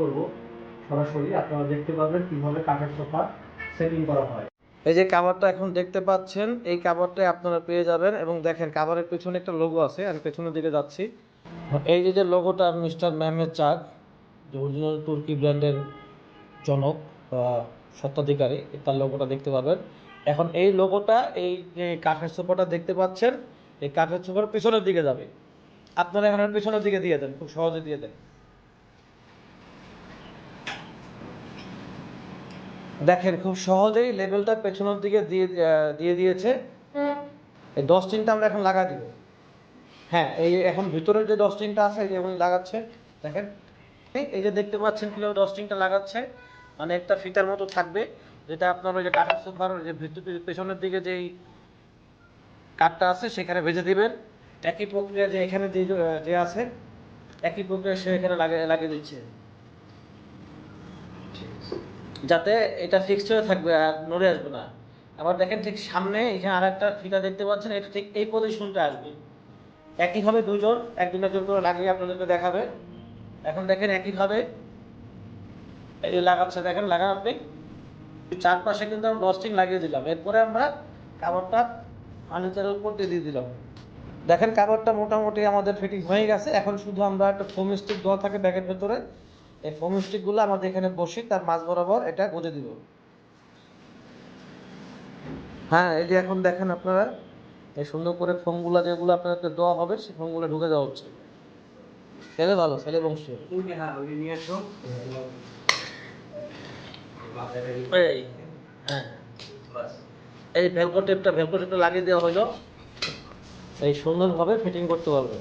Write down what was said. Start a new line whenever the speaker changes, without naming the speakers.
করব, সরাসরি আপনারা দেখতে পাবেন কীভাবে কাঠের সোফা সেটিং করা হয়। এই যে কাভারটা এখন দেখতে পাচ্ছেন, এই কাভারটাই আপনারা পেয়ে যাবেন এবং দেখেন কাভারের পেছনে একটা লোগো আছে, আমি পেছনের দিকে যাচ্ছি। এই যে যে লোগোটা মিস্টার ম্যামের চাক, যে অরিজিনাল তুর্কি ব্র্যান্ডের জনক স্বত্বাধিকারী, তার লোগোটা দেখতে পাবেন এখন এই লোগোটা এই কাঠের সোফাটা দেখতে পাচ্ছেন, এই কাঠের সোফার পেছনের দিকে যাবে। আপনারা এখন পেছনের দিকে দিয়ে দেন, খুব সহজে দিয়ে দেন। দেখেন, খুব সহজেই লেভেলটা পেছনের দিকে দিয়ে দিয়ে দিয়েছে। এই ডস্টিংটা আমরা এখন লাগা দিব। হ্যাঁ এই এখন ভিতরের যে ডস্টিংটা আছে, এই যে লাগাচ্ছে, দেখেন। এই- যে দেখতে পাচ্ছেন কীভাবে ডস্টিংটা লাগাচ্ছে। মানে একটা ফিতার মতো থাকবে, যেটা আপনার ওই যে কাঠের সোফার যে ভিতর পেছনের দিকে যেই কাঠটা আছে, সেখানে ভেজে দিবেন। একই প্রক্রিয়া যে এখানে যে যে আছে, একই প্রক্রিয়া সে এখানে লাগিয়ে লাগিয়ে দিচ্ছে। যাতে এটা ফিক্সড হয়ে থাকবে আর নড়ে আসবে না। আবার দেখেন ঠিক সামনে এখানে আর একটা ফিতা দেখতে পাচ্ছেন, এটা ঠিক এই পজিশনটা আসবে। একইভাবে দুজন একজন একজন করে লাগিয়ে আপনাদেরকে দেখাবে। এখন দেখেন একইভাবে এই যে লাগাচ্ছে, দেখেন লাগা আপনি চারপাশে কিন্তু আমরা ডস্টিং লাগিয়ে দিলাম। এরপরে আমরা কাপড়টা ফার্নিচারের উপর দিয়ে দিয়ে দিলাম। দেখেন কাপড়টা মোটামুটি আমাদের ফিটিং হয়ে গেছে। এখন শুধু আমরা একটা ফোম স্টিক দেওয়া থাকে ব্যাগের ভেতরে। এই ফোম স্টিকগুলো আমাদের এখানে বসি তার মাঝ বরাবর এটা গুঁজে দিব। হ্যাঁ এই যে এখন দেখেন আপনারা, এই সুন্দর করে ফোমগুলো যেগুলো আপনাদেরকে দেওয়া হবে, সেই ফোমগুলো ঢুকে দেওয়া হচ্ছে। ছেলে ভালো, ছেলে বংশ। এই হ্যাঁ। এই ভেলকো টেপটা ভেলকো টেপটা লাগিয়ে দেওয়া হলো। এই সুন্দরভাবে ফিটিং করতে পারবে